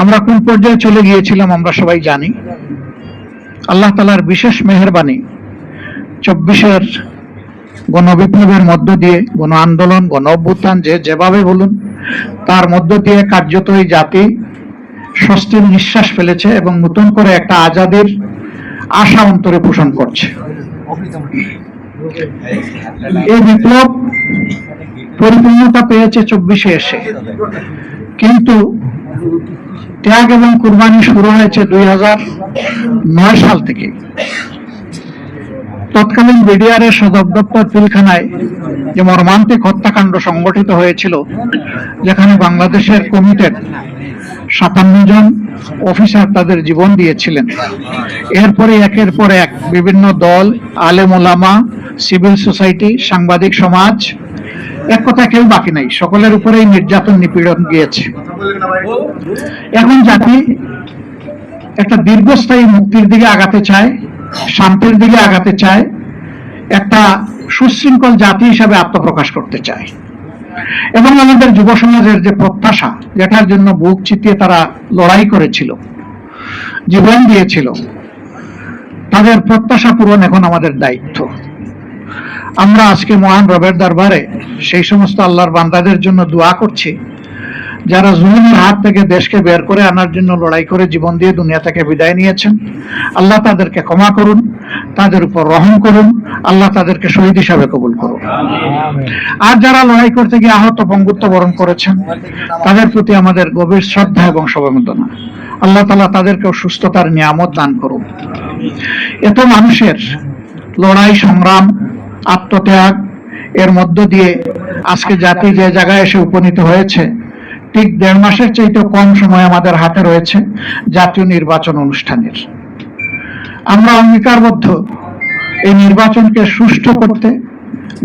আমরা কোন পর্যায়ে চলে গিয়েছিলাম আমরা সবাই জানি। আল্লাহ তালার বিশেষ মেহরবানি চব্বিশের গণবিপ্লবের মধ্য দিয়ে গণ আন্দোলন গণ অভ্যুত্থান যে যেভাবে বলুন, তার মধ্য দিয়ে কার্যত এই জাতি স্বস্তির নিঃশ্বাস ফেলেছে এবং নতুন করে একটা আজাদের আশা অন্তরে পোষণ করছে। এই বিপ্লব পরিপূর্ণতা পেয়েছে চব্বিশে এসে। কিন্তু ত্যাগ এবং কুরবানি শুরু হয়েছে দুই হাজার নয় সাল থেকে। তৎকালীন বিডিআরের সদর দপ্তর পিলখানায় যে মর্মান্তিক হত্যাকাণ্ড সংগঠিত হয়েছিল, যেখানে বাংলাদেশের কমিটেড সাতান্ন জন অফিসার তাদের জীবন দিয়েছিলেন। এরপরে একের পর এক বিভিন্ন দল, আলেম ওলামা সিভিল সোসাইটি, সাংবাদিক সমাজ এক কথা কেউ বাকি নাই। সকলের উপরেই নির্যাতন, নিপীড়ন গিয়েছে। এখন জাতি একটা দীর্ঘস্থায়ী মুক্তির দিকে আগাতে চায়, শান্তির দিকে আগাতে চায়, একটা সুশৃঙ্খল জাতি হিসাবে আত্মপ্রকাশ করতে চায়। এবং আমাদের যুব সমাজের যে প্রত্যাশা, যেটার জন্য বুক চিতিয়ে তারা লড়াই করেছিল, জীবন দিয়েছিল, তাদের প্রত্যাশা পূরণ এখন আমাদের দায়িত্ব। আমরা আজকে মহান রবের দরবারে সেই সমস্ত আল্লাহর বান্দাদের জন্য দোয়া করছি যারা জুলুমের হাত থেকে দেশকে বের করে আনার জন্য লড়াই করে জীবন দিয়ে দুনিয়া থেকে বিদায় নিয়েছেন। আল্লাহ তাদেরকে ক্ষমা করুন তাদের উপর রহম করুন আল্লাহ তাদেরকে শহীদ হিসাবে কবুল করুন। আর যারা লড়াই করতে গিয়ে আহত পঙ্গুত্ব বরণ করেছেন তাদের প্রতি আমাদের গভীর শ্রদ্ধা এবং সমবেদনা। আল্লাহ তালা তাদেরকেও সুস্থতার নিয়ামত দান করুন। এত মানুষের লড়াই সংগ্রাম আত্মত্যাগ এর মধ্য দিয়ে আজকে জাতি যে জায়গায় এসে উপনীত হয়েছে, ঠিক দেড় মাসের চাইতে কম সময় আমাদের হাতে রয়েছে জাতীয় নির্বাচন অনুষ্ঠানের। আমরা অঙ্গীকারবদ্ধ এই নির্বাচনকে সুষ্ঠু করতে,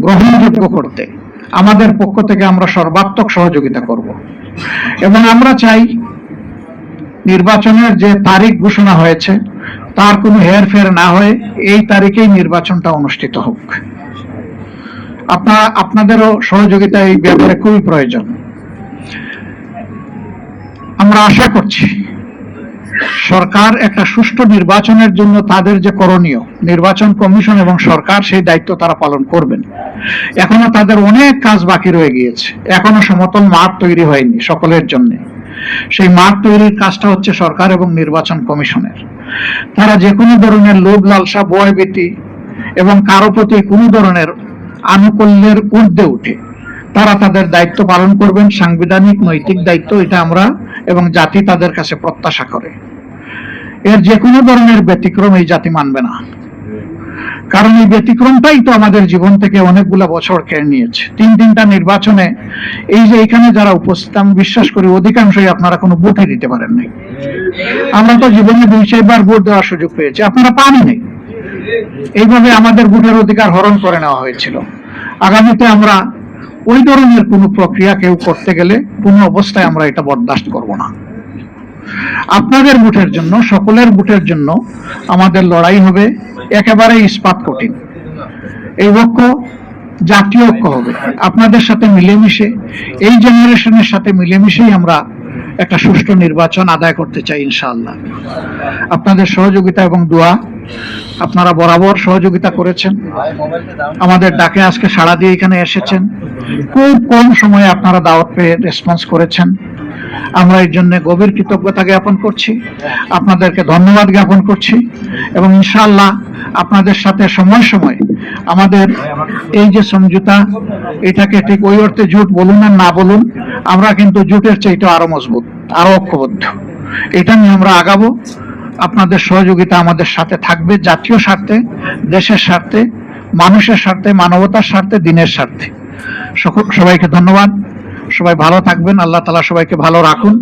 গ্রহণযোগ্য করতে আমাদের পক্ষ থেকে আমরা সর্বাত্মক সহযোগিতা করব। এবং আমরা চাই নির্বাচনের যে তারিখ ঘোষণা হয়েছে, তার কোনো হেরফের না হয়ে এই তারিখেই নির্বাচনটা অনুষ্ঠিত হোক। আপনার আপনাদেরও সহযোগিতা এই ব্যাপারে খুবই প্রয়োজন। আমরা আশা করছি, সরকার একটা সুষ্ঠু নির্বাচনের জন্য তাদের যে করণীয়, নির্বাচন কমিশন এবং সরকার সেই দায়িত্ব তারা পালন করবেন। এখনও তাদের অনেক কাজ বাকি রয়ে গিয়েছে। এখনও সমতল মাঠ তৈরি হয়নি সকলের জন্য। সেই মাঠ তৈরির কাজটা হচ্ছে সরকার এবং নির্বাচন কমিশনের। তারা যে কোনো ধরনের লোভ লালসা ভয়ভীতি এবং কারও প্রতি কোনো ধরনের আনুকূল্যের ঊর্ধ্বে উঠে। তারা তাদের দায়িত্ব পালন করবেন, সাংবিধানিক, নৈতিক দায়িত্ব এটা আমরা এবং জাতি তাদের কাছে প্রত্যাশা করে। এর যে কোনো ধরনের ব্যতিক্রম এই জাতি মানবে না। কারণ এই ব্যতিক্রমটাই তো আমাদের জীবন থেকে অনেকগুলো বছর কেড়ে নিয়েছে। তিন তিনটা নির্বাচনে এই যে এখানে যারা উপস্থিত, আমি বিশ্বাস করি অধিকাংশই আপনারা কোনো ভোটে দিতে পারেন নাই। আমরা তো জীবনে দুই, চারবার ভোট দেওয়ার সুযোগ পেয়েছি। আপনারা পানি নেই। এইভাবে আমাদের ভোটের অধিকার হরণ করে নেওয়া হয়েছিল। আগামীতে আমরা ওই ধরনের কোনো প্রক্রিয়া কেউ করতে গেলে কোনো অবস্থায় আমরা এটা বরদাস্ত করব না। আপনাদের ভোটের জন্য, সকলের ভোটের জন্য আমাদের লড়াই হবে একেবারে ইস্পাত কঠিন। এই ঐক্য, জাতীয় ঐক্য হবে। আপনাদের সাথে মিলেমিশে, এই জেনারেশনের সাথে মিলেমিশেই আমরা একটা সুষ্ঠু নির্বাচন আদায় করতে চাই ইনশাআল্লাহ। আপনাদের সহযোগিতা এবং দোয়া, আপনারা বরাবর সহযোগিতা করেছেন। আমাদের ডাকে আজকে সাড়া দিয়ে এখানে এসেছেন। খুব কম সময়ে আপনারা দাওয়াত পেয়ে রেসপন্স করেছেন। আমরা এর জন্য গভীর কৃতজ্ঞতা জ্ঞাপন করছি। আপনাদেরকে ধন্যবাদ জ্ঞাপন করছি এবং ইনশাআল্লাহ আপনাদের সাথে সময় সময় আমাদের এই যে সমঝোতা, এটাকে ঠিক ওই অর্থে জোট বলুন আর না বলুন, আমরা কিন্তু জোটের চাইতে আরও মজবুত, আরও ঐক্যবদ্ধ। এটা নিয়ে আমরা আগাবো। আপনাদের সহযোগিতা আমাদের সাথে থাকবে, জাতীয় স্বার্থে, দেশের স্বার্থে, মানুষের স্বার্থে, মানবতার স্বার্থে, দিনের স্বার্থে। সবাইকে ধন্যবাদ। সবাই ভালো থাকবেন। আল্লাহ তালা সবাইকে ভালো রাখুন।